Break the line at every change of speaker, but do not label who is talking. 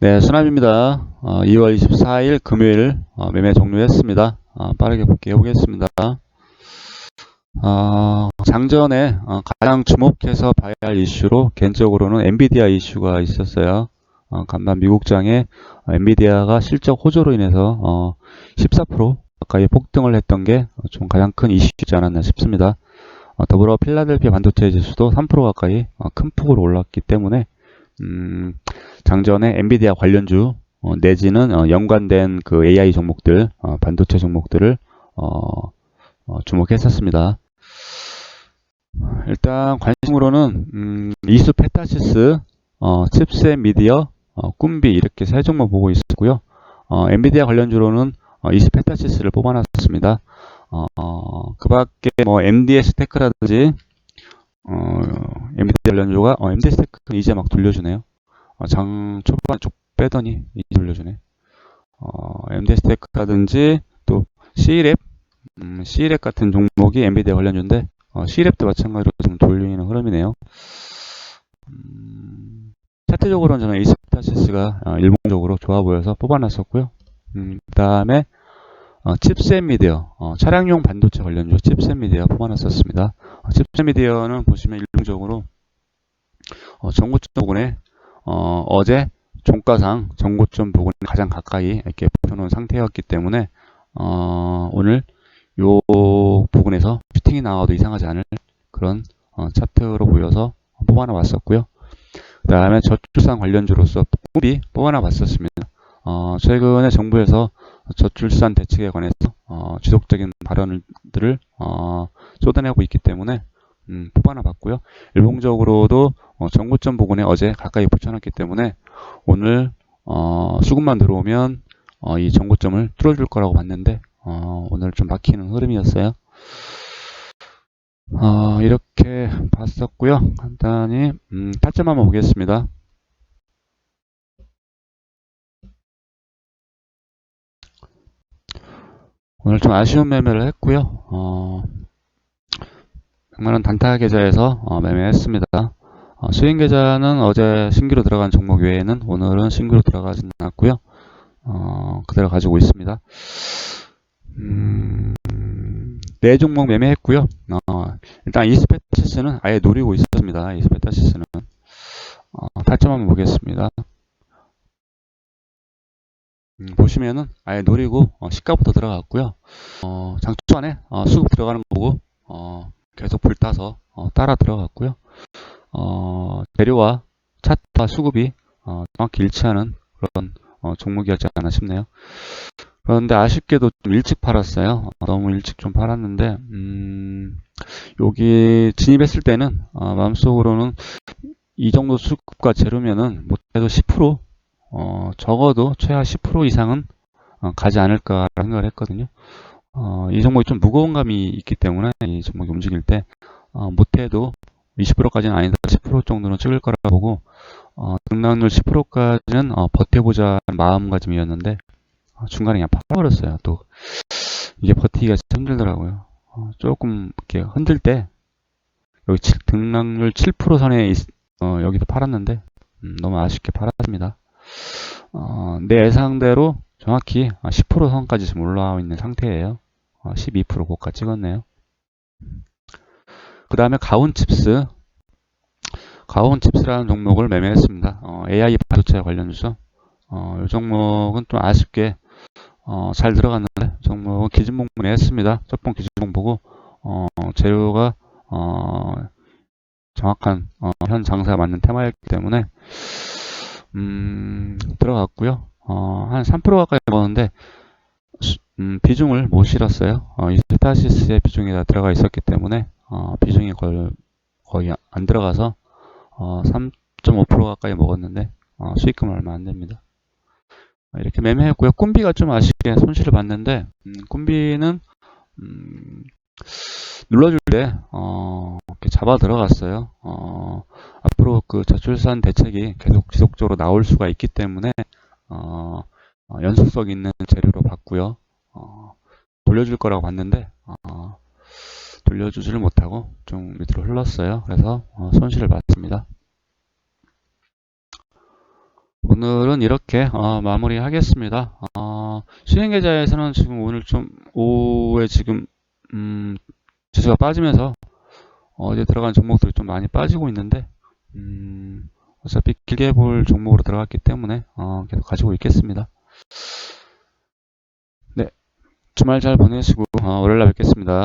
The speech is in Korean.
네, 수남입니다. 어, 2월 24일 금요일 어, 매매 종료했습니다. 어, 빠르게 복귀해 보겠습니다. 어, 장전에 어, 가장 주목해서 봐야 할 이슈로 개인적으로는 엔비디아 이슈가 있었어요. 어, 간밤 미국장에 어, 엔비디아가 실적 호조로 인해서 어, 14% 가까이 폭등을 했던 게 좀 가장 큰 이슈지 않았나 싶습니다. 어, 더불어 필라델피아 반도체 지수도 3% 가까이 어, 큰 폭으로 올랐기 때문에 음, 장전에 엔비디아 관련주 어, 내지는 어, 연관된 그 AI 종목들, 어, 반도체 종목들을 어, 어, 주목했었습니다. 일단 관심으로는 음, 이수 페타시스, 어, 칩셋 미디어, 어, 꿈비 이렇게 세 종목 보고 있었고요. 어, 엔비디아 관련주로는 어, 이수 페타시스를 뽑아놨습니다. 어, 어, 그 밖에 뭐 MDS 테크라든지 어, 엔비디아 관련주가 어, MDS 테크는 이제 막 돌려주네요. 어, 장 초반에 쭉 빼더니 이제 돌려주네. 어, MDS 테크라든지 또 C랩, 음, C랩 같은 종목이 엔비디아 관련주인데 어, C랩도 마찬가지로 좀 돌리는 흐름이네요. 음, 차트적으로는 저는 이스타시스가 어, 일봉적으로 좋아 보여서 뽑아놨었고요. 음, 그 다음에 어, 칩셋 미디어, 어, 차량용 반도체 관련주 칩셋 미디어 뽑아놨었습니다. 어, 칩셋 미디어는 보시면 일봉적으로 어, 정고점 부근에 어, 어제 종가상 정고점 부근에 가장 가까이 이렇게 붙여놓은 상태였기 때문에 어, 오늘 요 부분에서 슈팅이 나와도 이상하지 않을 그런 어, 차트로 보여서 뽑아놔 봤었고요. 그 다음에 저출산 관련주로서 꿈이 뽑아놔 봤었습니다. 어, 최근에 정부에서 저출산 대책에 관해서 어, 지속적인 발언들을 어, 쏟아내고 있기 때문에 음, 뽑아놔 봤고요. 일봉적으로도 어, 정고점 부근에 어제 가까이 붙여놨기 때문에 오늘 어, 수급만 들어오면 어, 이 정고점을 뚫어줄 거라고 봤는데 어, 오늘 좀 막히는 흐름이었어요. 어, 이렇게 봤었고요. 간단히 음, 타점 한번 보겠습니다. 오늘 좀 아쉬운 매매를 했고요. 어, 100만원 단타 계좌에서 어, 매매했습니다. 어, 수익 계좌는 어제 신규로 들어간 종목 외에는 오늘은 신규로 들어가지는 않았고요. 어, 그대로 가지고 있습니다. 음, 네 종목 매매했고요. 어, 일단 이스페타시스는 아예 노리고 있었습니다. 이스페타시스는 어, 타점 한번 보겠습니다. 음, 보시면은 아예 노리고 어, 시가부터 들어갔고요. 어, 장 초반에 어, 수급 들어가는 거 보고 어, 계속 불타서 어, 따라 들어갔고요. 어, 재료와 차트와 수급이 어, 정확히 일치하는 그런 어, 종목이었지 않나 싶네요. 그런데 아쉽게도 좀 일찍 팔았어요. 어, 너무 일찍 좀 팔았는데 음, 여기 진입했을 때는 어, 마음속으로는 이 정도 수급과 재료면은 못해도 10% 어, 적어도 최하 10% 이상은 어, 가지 않을까 생각을 했거든요. 어, 이 종목이 좀 무거운 감이 있기 때문에 이 종목이 움직일 때 어, 못해도 20%까지는 아니다 10% 정도는 찍을 거라 보고 어, 등락률 10%까지는 어, 버텨보자 마음가짐이었는데 어, 중간에 그냥 팔아버렸어요. 또 이게 버티기가 참 힘들더라고요. 어, 조금 이렇게 흔들 때 여기 7, 등락률 7% 선에 있, 어, 여기서 팔았는데 음, 너무 아쉽게 팔았습니다. 어, 내 예상대로 정확히 10% 선까지 지금 올라와 있는 상태예요. 어, 12% 고가 찍었네요. 그 다음에 가온칩스 가온칩스라는 종목을 매매했습니다. 어, AI 반도체 관련 주죠. 어, 이 종목은 좀 아쉽게 어, 잘 들어갔는데 종목은 기준봉 매했습니다. 첫 번 기준봉 보고 어, 재료가 어, 정확한 어, 현 장사가 맞는 테마였기 때문에 음, 들어갔고요. 어, 한 3% 가까이 먹었는데 음, 비중을 못 실었어요. 어, 이스타시스의 비중이 다 들어가 있었기 때문에 어, 비중이 거의, 거의 안 들어가서 어, 3.5% 가까이 먹었는데 어, 수익금 얼마 안 됩니다. 이렇게 매매했고요. 꿈비가 좀 아쉽게 손실을 봤는데 음, 꿈비는 음, 눌러줄 때 어, 이렇게 잡아 들어갔어요. 어, 그 저출산 대책이 계속 지속적으로 나올 수가 있기 때문에 어, 어, 연속성 있는 재료로 봤고요. 어, 돌려줄 거라고 봤는데 어, 돌려주지를 못하고 좀 밑으로 흘렀어요. 그래서 어, 손실을 봤습니다. 오늘은 이렇게 어, 마무리하겠습니다. 어, 수행 계좌에서는 지금 오늘 좀 오후에 지금 음, 지수가 빠지면서 어제 들어간 종목들이 좀 많이 빠지고 있는데 음, 어차피 길게 볼 종목으로 들어갔기 때문에 어, 계속 가지고 있겠습니다. 네, 주말 잘 보내시고 어, 월요일날 뵙겠습니다.